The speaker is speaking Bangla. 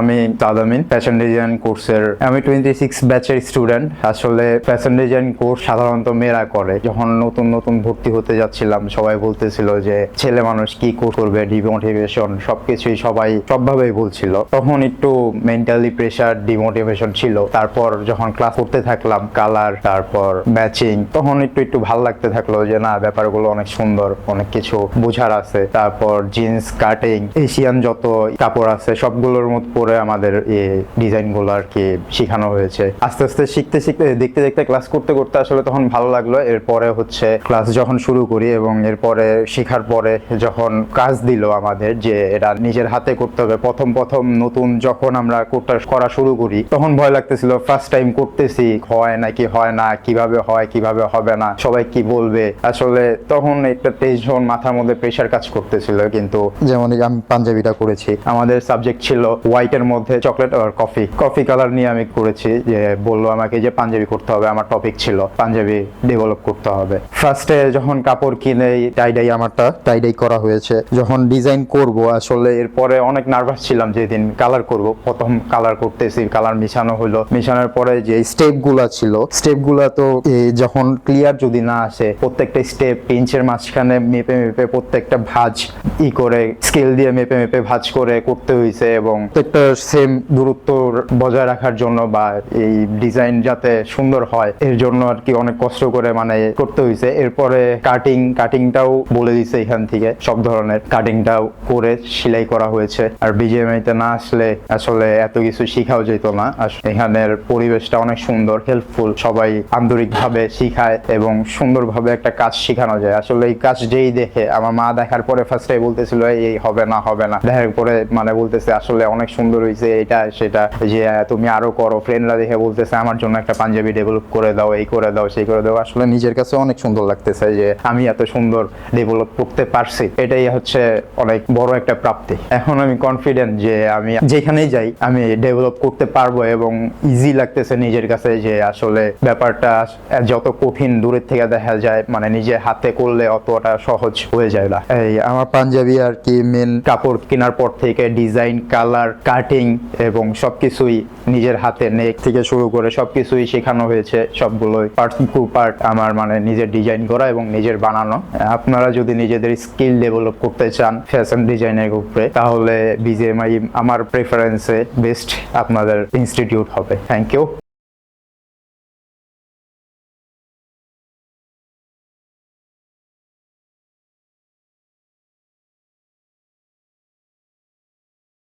আমি তাদামিন ফ্যাশন ডিজাইন কোর্সের আমি টোয়েন্টি সিক্স ব্যাচের স্টুডেন্ট আসলে ফ্যাশন ডিজাইন কোর্স সাধারণত মেয়েরা করে। যখন নতুন নতুন ভর্তি হতে যাচ্ছিলাম, সবাই বলতেছিল যে ছেলে মানুষ কি কোর্স করবে ডিমোটিভেশন সবকিছুই সবাই সবভাবেই বলছিল। তখন একটু মেন্টালি প্রেশার ডিমোটিভেশন ছিল। তারপর যখন ক্লাস করতে থাকলাম কালার তারপর ম্যাচিং তখন একটু একটু ভালো লাগতে থাকল যে না, ব্যাপারগুলো অনেক সুন্দর, অনেক কিছু বোঝার আছে। তারপর জিন্স কাটিং এশিয়ান যত কাপড় আছে, সবগুলোর মধ্যে পরে আমাদের ডিজাইনগুলো আর কি শেখানো হয়েছে। আস্তে আস্তে শিখতে শিখতে, দেখতে দেখতে ক্লাস করতে করতে আসলে তখন ভালো লাগল। এরপরে হচ্ছে ক্লাস যখন শুরু করি এবং এরপরে শেখার পরে যখন কাজ দিল আমাদের যে এটা নিজের হাতে করতে হবে, প্রথম প্রথম নতুন যখন আমরা কোর্সটা করা শুরু করি, তখন ভয় লাগতেছিল ফার্স্ট টাইম করতেছি, হয় নাকি হয় না, কীভাবে হয়, কীভাবে হবে না, সবাই কি বলবে? আসলে তখন একটা টেনশন মাথার মধ্যে প্রেশার কাজ করতেছিল, কিন্তু যেমন আমি পাঞ্জাবিটা করেছি, আমাদের সাবজেক্ট ছিল হোয়াইটের মধ্যে চকলেট আর কফি। কফি কালার নিয়ে আমি করেছি যে বলল আমাকে যে পাঞ্জাবি করতে হবে, আমার টপিক ছিল, পাঞ্জাবি ডেভেলপ করতে হবে। ফার্স্টে যখন কাপড় কিনে টাইডাই আমারটা টাইডাই করা হয়েছে, যখন ডিজাইন করব, আসলে এরপরে অনেক নার্ভাস ছিলাম যেদিন কালার করব। প্রথম কালার করতেছি কালার মিশানো হলো। মিশানোর পরে যে স্টেপগুলা ছিল স্টেপগুলা তো যখন ক্লিয়ার যদি না আসে, প্রত্যেকটা স্টেপ পিঞ্চের মাঝখানে মেপে মেপে প্রত্যেকটা ভাঁজ ই করে স্কেল দিয়ে মেপে মেপে ভাঁজ করে করতে হয়েছে এবং প্রত্যেকটা সেম দূরত্ব বজায় রাখার জন্য বা এই ডিজাইন যাতে সুন্দর হয় এর জন্য আর কি অনেক কষ্ট করে মানে করতে হয়েছে এরপরে কাটিং কাটিংটাও বলে দিছে এখান থেকে সব ধরনের কাটিংটাও করে সেলাই করা হয়েছে। আর বিজিএমআই তে না আসলে আসলে এত কিছু শিখাও যেত না। এখানের পরিবেশটা অনেক সুন্দর হেল্পফুল সবাই আন্তরিকভাবে শিখায় এবং সুন্দরভাবে একটা কাজ শেখানো যায়। আসলে এই কাজ যেই দেখে আমার মা দেখার পরে ফার্স্টে বলতেছিল "এই, এই হবে না হবে না। দেখার পরে মানে বলতেছে আসলে অনেক সুন্দর হয়েছে এটা, সেটা, যে, তুমি আরও করো ফ্রেন্ডরা দেখে বলতেছে, আমার জন্য একটা পাঞ্জাবি ডেভেলপ করে দাও, এই করে দাও, সেই করে দাও। আসলে নিজের কাছে অনেক সুন্দর লাগতেছে যে, আমি এত সুন্দর ডেভেলপ করতে পারছি। এটাই হচ্ছে অনেক বড় একটা প্রাপ্তি। এখন আমি কনফিডেন্ট যে, আমি যেখানেই যাই, আমি ডেভেলপ করতে পারব এবং ইজি লাগতেছে নিজের কাছে যে, আসলে ব্যাপারটা যত কঠিন দূরের থেকে দেখা যায় মানে নিজে হাতে করলে অতটা সহজ হয়ে যায় না। এই, আমার পাঞ্জাবি আর কি মেন কাপড় কেনার পর থেকে ডিজাইন কালার কাটিং এবং সবকিছুই নিজের হাতে নেক থেকে শুরু করে সবকিছুই শেখানো হয়েছে। সবগুলোই পার্ট টু পার্ট আমার মানে নিজের ডিজাইন করা এবং নিজের বানানো। আপনারা যদি নিজেদের স্কিল ডেভেলপ করতে চান ফ্যাশন ডিজাইনের উপরে, তাহলে বিজেএমআই আমার প্রেফারেন্সে বেস্ট আপনাদের ইনস্টিটিউট হবে। Thank you